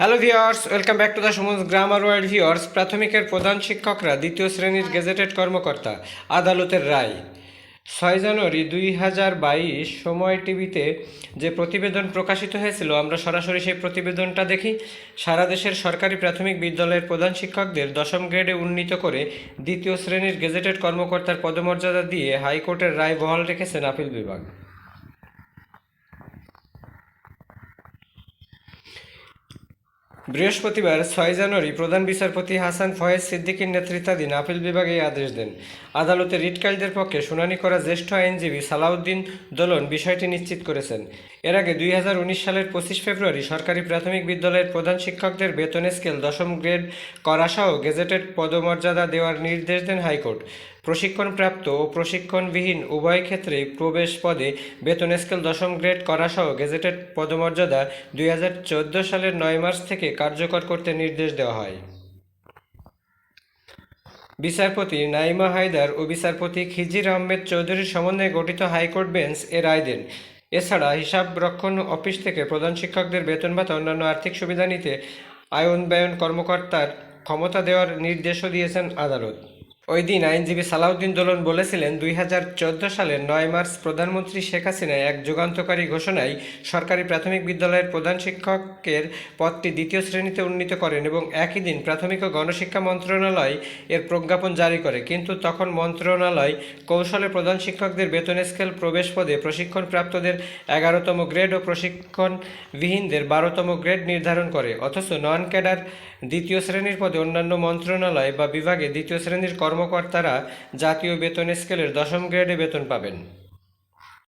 Hello viewers welcome back to the সমুজ grammar world viewers প্রাথমিকের প্রধান শিক্ষকরা দ্বিতীয় শ্রেণির গেজেটেড কর্মকর্তা, আদালতের রায়। ছয় জানুয়ারি দুই হাজার বাইশ, সময় টিভিতে যে প্রতিবেদন প্রকাশিত হয়েছিল, আমরা সরাসরি সেই প্রতিবেদনটা দেখি। সারা দেশের সরকারি প্রাথমিক বিদ্যালয়ের প্রধান শিক্ষকদের দশম গ্রেডে উন্নীত করে দ্বিতীয় শ্রেণির গেজেটেড কর্মকর্তার পদমর্যাদা দিয়ে হাইকোর্টের রায় বহাল রেখেছেন আপিল বিভাগ। বৃহস্পতিবার ছয় জানুয়ারি প্রধান বিচারপতি হাসান ফয়েজ সিদ্দিকীর নেতৃত্বাধীন আপিল বিভাগ এই আদেশ দেন। আদালতে রিটকারীদের পক্ষে শুনানি করা জ্যেষ্ঠ আইনজীবী সালাউদ্দিন দোলন বিষয়টি নিশ্চিত করেছেন। এর আগে দুই হাজার উনিশ সালের পঁচিশ ফেব্রুয়ারি সরকারি প্রাথমিক বিদ্যালয়ের প্রধান শিক্ষকদের বেতন স্কেল দশম গ্রেড করাসহ গেজেটেড পদমর্যাদা দেওয়ার নির্দেশ দেন হাইকোর্ট। প্রশিক্ষণপ্রাপ্ত ও প্রশিক্ষণবিহীন উভয় ক্ষেত্রেই প্রবেশ পদে বেতন স্কেল দশম গ্রেড করাসহ গেজেটেড পদমর্যাদা দুই হাজার চোদ্দ সালের নয় মার্চ থেকে কার্যকর করতে নির্দেশ দেওয়া হয়। বিচারপতি নাইমা হায়দার ও বিচারপতি খিজির আহমেদ চৌধুরীর সমন্বয়ে গঠিত হাইকোর্ট বেঞ্চ এ রায় দেন। এছাড়া হিসাব রক্ষণ অফিস থেকে প্রধান শিক্ষকদের বেতন ভাতা, অন্যান্য আর্থিক সুবিধা নিতে আয়ন ব্যয়ন কর্মকর্তার ক্ষমতা দেওয়ার নির্দেশও দিয়েছেন আদালত। ওই দিন আইনজীবী সালাউদ্দিন দোলন বলেছিলেন, দুই হাজার চোদ্দ সালের নয় মার্চ প্রধানমন্ত্রী শেখ হাসিনা এক যুগান্তকারী ঘোষণায় সরকারি প্রাথমিক বিদ্যালয়ের প্রধান শিক্ষকের পদটি দ্বিতীয় শ্রেণীতে উন্নীত করেন এবং একই দিন প্রাথমিক ও গণশিক্ষা মন্ত্রণালয় এর প্রজ্ঞাপন জারি করে। কিন্তু তখন মন্ত্রণালয় কৌশলে প্রধান শিক্ষকদের বেতন স্কেল প্রবেশ পদে প্রশিক্ষণপ্রাপ্তদের এগারোতম গ্রেড ও প্রশিক্ষণবিহীনদের বারোতম গ্রেড নির্ধারণ করে, অথচ নন ক্যাডার দ্বিতীয় শ্রেণির পদে অন্যান্য মন্ত্রণালয় বা বিভাগে দ্বিতীয় শ্রেণির কর্মকর্তারা জাতীয় বেতন স্কেলের দশম গ্রেডে বেতন পাবেন।